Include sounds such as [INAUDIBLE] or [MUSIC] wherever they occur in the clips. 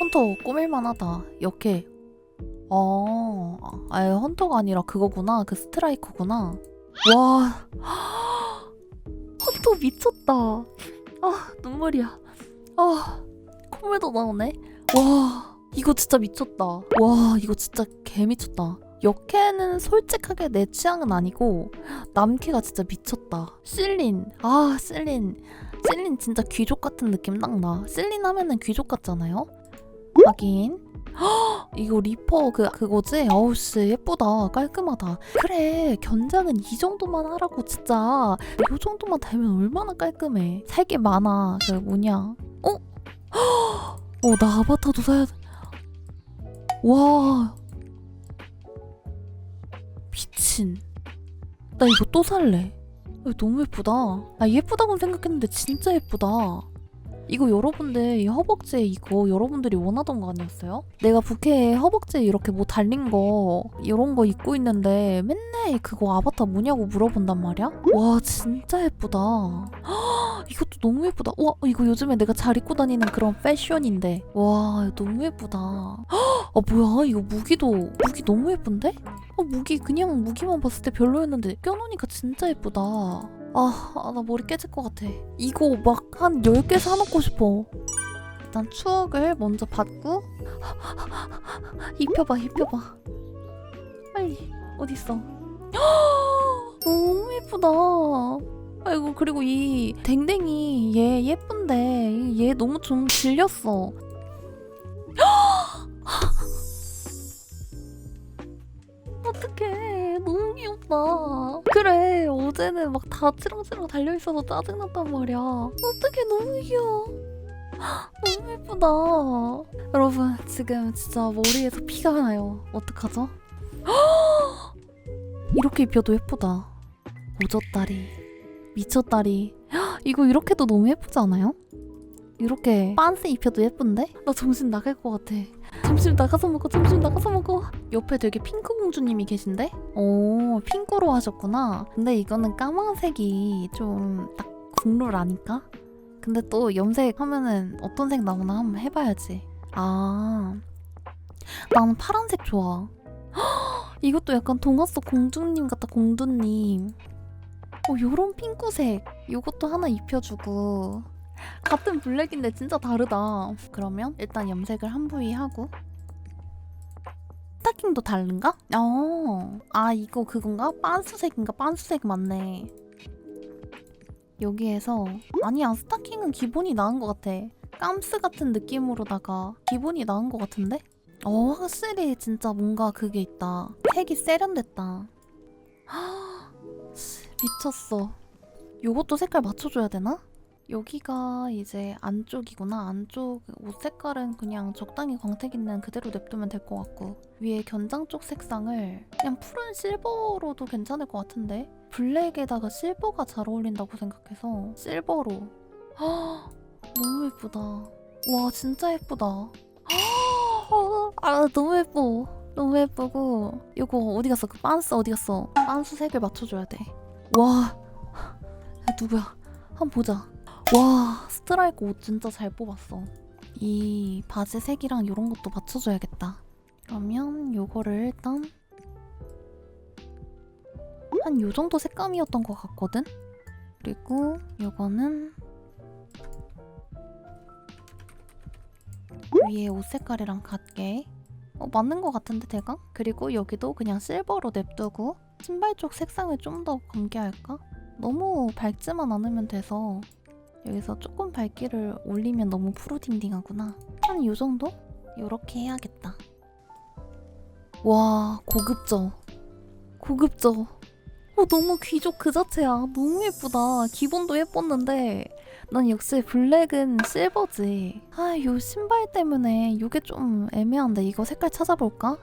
헌터 꾸밀만하다. 역해. 어, 아, 헌터가 아니라 그거구나. 그 스트라이커구나. 와, [GASPS] 헌터 미쳤다. 아, 눈물이야. 아, 콧물도 나오네. 와, 이거 진짜 미쳤다. 와, 이거 진짜 개 미쳤다. 역해는 솔직하게 내 취향은 아니고 남캐가 진짜 미쳤다. 실린, 아 실린, 실린 진짜 귀족 같은 느낌 딱 나. 실린 하면은 귀족 같잖아요. 하긴. 헉, [GASPS] 이거 리퍼 그 그거지? 어우 씨 예쁘다 깔끔하다 그래 견장은 이 정도만 하라고 진짜 이 정도만 되면 얼마나 깔끔해 살 게 많아 그 뭐냐 어? [GASPS] 어나 아바타도 사야 돼. 와 미친 나 이거 또 살래 아, 너무 예쁘다 아 예쁘다고 생각했는데 진짜 예쁘다 이거 여러분들 이 허벅지 이거 여러분들이 원하던 거 아니었어요? 내가 부캐에 허벅지에 이렇게 뭐 달린 거 이런 거 입고 있는데 맨날 그거 아바타 뭐냐고 물어본단 말이야? 와 진짜 예쁘다 [GASPS] 헉, 이것도 너무 예쁘다 와 이거 요즘에 내가 잘 입고 다니는 그런 패션인데 와 너무 예쁘다 헉, [GASPS] 아 뭐야 이거 무기도 무기 너무 예쁜데? 어 무기 그냥 무기만 봤을 때 별로였는데 껴놓으니까 진짜 예쁘다 아, 아, 나 머리 깨질 것 같아. 이거 막 한 10개 사놓고 싶어. 일단 추억을 먼저 받고 [GASPS] 입혀봐, 입혀봐. 빨리, 어딨어? [GASPS] 너무 예쁘다. 아이고, 그리고 이 댕댕이 얘 예쁜데 얘 너무 좀 질렸어. [GASPS] 어떡해. 너무 귀엽다. 그래 어제는 막 다 치렁치렁 달려있어서 짜증났단 말이야. 어떡해 너무 귀여워. [GASPS] 너무 예쁘다. 여러분 지금 진짜 머리에서 피가 나요. 어떡하죠? [GASPS] 이렇게 입혀도 예쁘다. 오졌다리 미쳤다리 이거 이렇게도 너무 예쁘지 않아요? 이렇게 빤스 입혀도 예쁜데? 나 정신 나갈 것 같아 점심 나가서 먹어 점심 나가서 먹어 옆에 되게 핑크 공주님이 계신데? 오 핑크로 하셨구나 근데 이거는 까만색이 좀 딱 국룰 아닐까? 근데 또 염색 하면은 어떤 색 나오나 한번 해봐야지 아 나는 파란색 좋아 헉, 이것도 약간 동화 속 공주님 같다 공주님 어 요런 핑크색 요것도 하나 입혀주고 같은 블랙인데 진짜 다르다. 그러면 일단 염색을 한 부위 하고 스타킹도 다른가? 어, 아 이거 그건가? 빤스색인가? 빤스색 맞네. 여기에서 아니야 스타킹은 기본이 나은 것 같아. 깜스 같은 느낌으로다가 기본이 나은 것 같은데? 어 확실히 진짜 뭔가 그게 있다. 색이 세련됐다. 씨, 미쳤어. 요것도 색깔 맞춰줘야 되나? 여기가 이제 안쪽이구나. 안쪽 옷 색깔은 그냥 적당히 광택 있는 그대로 냅두면 될 것 같고 위에 견장 쪽 색상을 그냥 푸른 실버로도 괜찮을 것 같은데 블랙에다가 실버가 잘 어울린다고 생각해서 실버로 헉, 너무 예쁘다. 와 진짜 예쁘다. 헉, 아 너무 예뻐. 너무 예쁘고 이거 어디 갔어? 그 빤스 어디 갔어? 빤스 색을 맞춰줘야 돼. 와 야, 누구야? 한번 보자. 와 스트라이크 옷 진짜 잘 뽑았어 이 바지 색이랑 이런 것도 맞춰줘야겠다 그러면 요거를 일단 한 요 정도 색감이었던 것 같거든 그리고 요거는 위에 옷 색깔이랑 같게 어, 맞는 것 같은데 대강? 그리고 여기도 그냥 실버로 냅두고 신발 쪽 색상을 좀 더 검게 할까? 너무 밝지만 않으면 돼서 여기서 조금 밝기를 올리면 너무 푸르딩딩하구나. 한요 정도? 요렇게 해야겠다. 와, 고급져. 고급져. 어, 너무 귀족 그 자체야. 너무 예쁘다. 기본도 예뻤는데 난 역시 블랙은 실버지. 아, 요 신발 때문에 요게 좀 애매한데 이거 색깔 찾아볼까?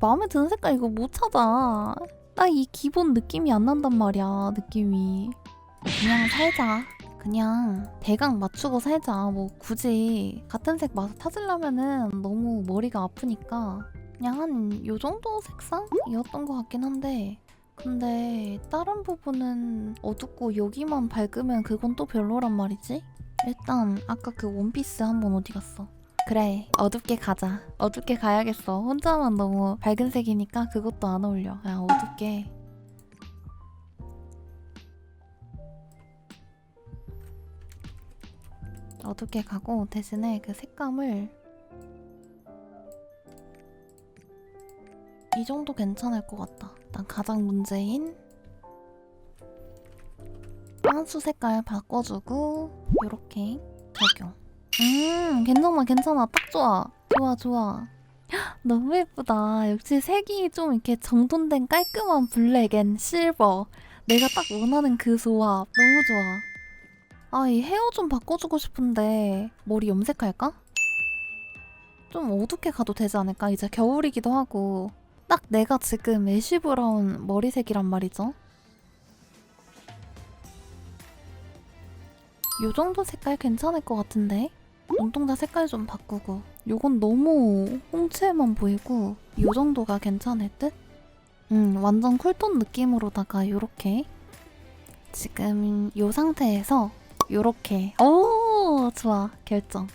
마음에 드는 색깔 이거 못 찾아. 딱 이 기본 느낌이 안 난단 말이야 느낌이 그냥 살자 그냥 대강 맞추고 살자 뭐 굳이 같은 색맛 찾으려면은 너무 머리가 아프니까 그냥 한 요 정도 색상이었던 것 같긴 한데 근데 다른 부분은 어둡고 여기만 밝으면 그건 또 별로란 말이지? 일단 아까 그 원피스 한번 어디 갔어? 그래 어둡게 가자 어둡게 가야겠어 혼자만 너무 밝은 색이니까 그것도 안 어울려 야 어둡게 어둡게 가고 대신에 그 색감을 이 정도 괜찮을 것 같다. 일단 가장 문제인 빵수 색깔 바꿔주고 요렇게 적용. 음 괜찮아 괜찮아 딱 좋아 좋아 좋아. 헉, [GASPS] 너무 예쁘다. 역시 색이 좀 이렇게 정돈된 깔끔한 블랙 앤 실버. 내가 딱 원하는 그 조합. 너무 좋아. 아, 이 헤어 좀 바꿔주고 싶은데 머리 염색할까? 좀 어둡게 가도 되지 않을까? 이제 겨울이기도 하고 딱 내가 지금 애쉬 브라운 머리색이란 말이죠. 요 정도 색깔 괜찮을 것 같은데? 눈동자 색깔 좀 바꾸고 요건 너무 홍채만 보이고 요 정도가 괜찮을 듯? 음 완전 쿨톤 느낌으로다가 요렇게 지금 요 상태에서 요렇게. 오 좋아. 결정.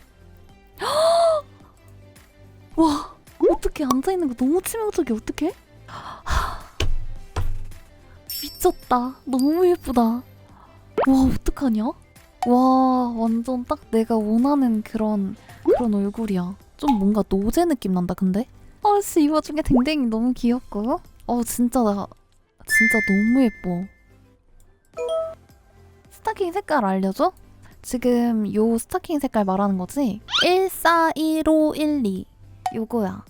[GASPS] 와 어떻게 앉아있는 거 너무 치명적이 어떡해? [GASPS] 미쳤다. 너무 예쁘다. 와 어떡하냐? 와 완전 딱 내가 원하는 그런 그런 얼굴이야. 좀 뭔가 노제 느낌 난다 근데? 아씨 이 와중에 댕댕이 너무 귀엽고. 어 진짜 나 진짜 너무 예뻐. 스타킹 색깔 알려줘? 지금 요 스타킹 색깔 말하는 거지? 141512 요거야.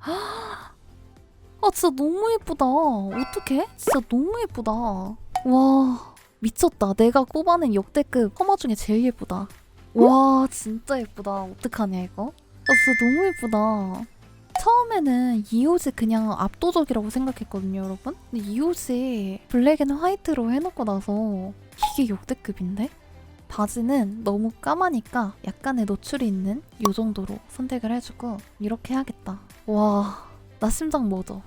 [GASPS] 아 진짜 너무 예쁘다. 어떡해? 진짜 너무 예쁘다. 와 미쳤다 내가 꼽아낸 역대급 커마 중에 제일 예쁘다 와 진짜 예쁘다 어떡하냐 이거 아 진짜 너무 예쁘다 처음에는 이 옷이 그냥 압도적이라고 생각했거든요 여러분 근데 이 옷이 블랙 앤 화이트로 해놓고 나서 이게 역대급인데? 바지는 너무 까마니까 약간의 노출이 있는 이 정도로 선택을 해주고 이렇게 해야겠다. 와, 나 심장 멎어.